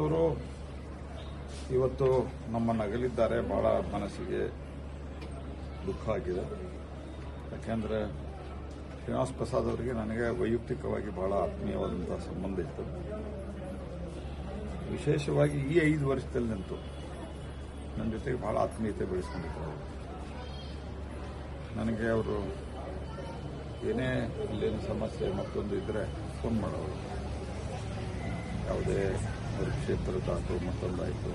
ಅವರು ಇವತ್ತು ನಮ್ಮನ್ನು ಅಗಲಿದ್ದಾರೆ ಬಹಳ ಮನಸ್ಸಿಗೆ ದುಃಖ ಆಗಿದೆ. ಯಾಕೆಂದರೆ ಶ್ರೀನಿವಾಸ ಪ್ರಸಾದ್ ಅವರಿಗೆ ನನಗೆ ವೈಯಕ್ತಿಕವಾಗಿ ಬಹಳ ಆತ್ಮೀಯವಾದಂಥ ಸಂಬಂಧ ಇತ್ತು. ವಿಶೇಷವಾಗಿ ಈ ಐದು ವರ್ಷದಲ್ಲಿ ನಿಂತು ನನ್ನ ಜೊತೆಗೆ ಬಹಳ ಆತ್ಮೀಯತೆ ಬೆಳೆಸ್ಕೊಂಡಿದ್ದರು ನನಗೆ ಅವರು ಏನೇ ಅಲ್ಲೇನು ಸಮಸ್ಯೆ ಮತ್ತೊಂದು ಇದ್ದರೆ ಫೋನ್ ಮಾಡೋರು. ಯಾವುದೇ ಅವ್ರ ಕ್ಷೇತ್ರದ್ದಾಯಿತು ಮತ್ತೊಂದಾಯಿತು.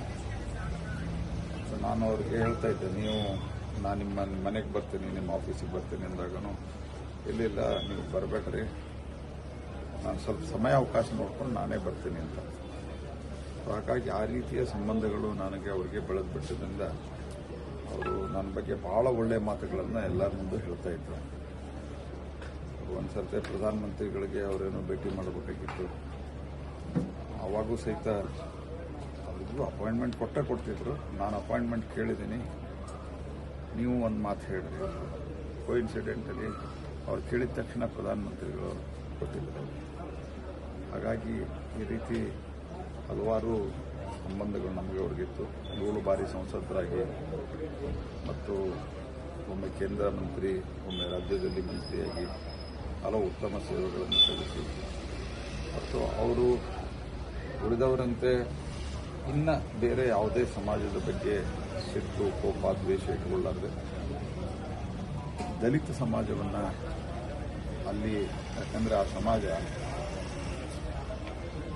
ಸೊ ನಾನು ಅವ್ರಿಗೆ ಹೇಳ್ತಾ ಇದ್ದೆ, ನೀವು ನಾನು ನಿಮ್ಮ ಮನೆಗೆ ಬರ್ತೀನಿ, ನಿಮ್ಮ ಆಫೀಸಿಗೆ ಬರ್ತೀನಿ ಅಂದಾಗೂ ಇಲ್ಲಿಲ್ಲ ನೀವು ಬರಬೇಕ್ರಿ. ನಾನು ಸ್ವಲ್ಪ ಸಮಯ ಅವಕಾಶ ನೋಡ್ಕೊಂಡು ನಾನೇ ಬರ್ತೀನಿ ಅಂತ. ಹಾಗಾಗಿ ಆ ರೀತಿಯ ಸಂಬಂಧಗಳು ನನಗೆ ಅವರಿಗೆ ಬೆಳೆದು ಬಿಟ್ಟಿದ್ದರಿಂದ ಅವರು ನನ್ನ ಬಗ್ಗೆ ಭಾಳ ಒಳ್ಳೆಯ ಮಾತುಗಳನ್ನು ಎಲ್ಲರ ಮುಂದೆ ಹೇಳ್ತಾ ಇದ್ರು. ಒಂದು ಸರ್ತಿ ಪ್ರಧಾನಮಂತ್ರಿಗಳಿಗೆ ಅವರೇನು ಭೇಟಿ ಮಾಡಬೇಕಾಗಿತ್ತು. ಅವಾಗೂ ಸಹಿತ ಅವರಿಗೂ ಅಪಾಯಿಂಟ್ಮೆಂಟ್ ಕೊಟ್ಟೇ ಕೊಡ್ತಿದ್ರು. ನಾನು ಅಪಾಯಿಂಟ್ಮೆಂಟ್ ಕೇಳಿದ್ದೀನಿ. ನೀವು ಒಂದು ಮಾತು ಹೇಳಿರಿ. ಕೋಇನ್ಸಿಡೆಂಟಲಿ ಅವ್ರು ಕೇಳಿದ ತಕ್ಷಣ ಪ್ರಧಾನಮಂತ್ರಿಗಳು ಕೊಟ್ಟಿದ್ದರು ಹಾಗಾಗಿ ಈ ರೀತಿ ಹಲವಾರು ಸಂಬಂಧಗಳು ನಮಗೆ ಅವ್ರಿಗಿತ್ತು ಏಳು ಬಾರಿ ಸಂಸದರಾಗಿ ಮತ್ತು ಒಮ್ಮೆ ಕೇಂದ್ರ ಮಂತ್ರಿ, ಒಮ್ಮೆ ರಾಜ್ಯದಲ್ಲಿ ಮಂತ್ರಿಯಾಗಿ ಹಲವು ಉತ್ತಮ ಸೇವೆಗಳನ್ನು ಸಲ್ಲಿಸಿ ಮತ್ತು ಅವರು ಉಳಿದವರಂತೆ ಇನ್ನ ಬೇರೆ ಯಾವುದೇ ಸಮಾಜದ ಬಗ್ಗೆ ಸಿಟ್ಟು, ಕೋಪ, ದ್ವೇಷ ಇಟ್ಟುಕೊಳ್ಳಾರದೆ ದಲಿತ ಸಮಾಜವನ್ನು ಅಲ್ಲಿ ಯಾಕಂದರೆ ಆ ಸಮಾಜ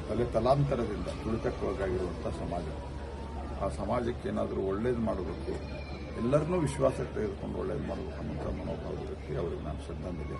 ತಲೆ ತಲಾಂತರದಿಂದ ತುಳಿತಕ್ಕೊಳಗಾಗಿರುವಂಥ ಸಮಾಜ. ಆ ಸಮಾಜಕ್ಕೆ ಏನಾದರೂ ಒಳ್ಳೇದು ಮಾಡಬೇಕು ಎಲ್ಲರನ್ನೂ ವಿಶ್ವಾಸಕ್ಕೆ ತೆಗೆದುಕೊಂಡು ಒಳ್ಳೇದು ಮಾಡಬೇಕು ಅನ್ನೋಂಥ ಮನೋಭಾವದ ವ್ಯಕ್ತಿ ಅವರಿಗೆ ನಾನು ಶ್ರದ್ಧಾಂಜಲಿ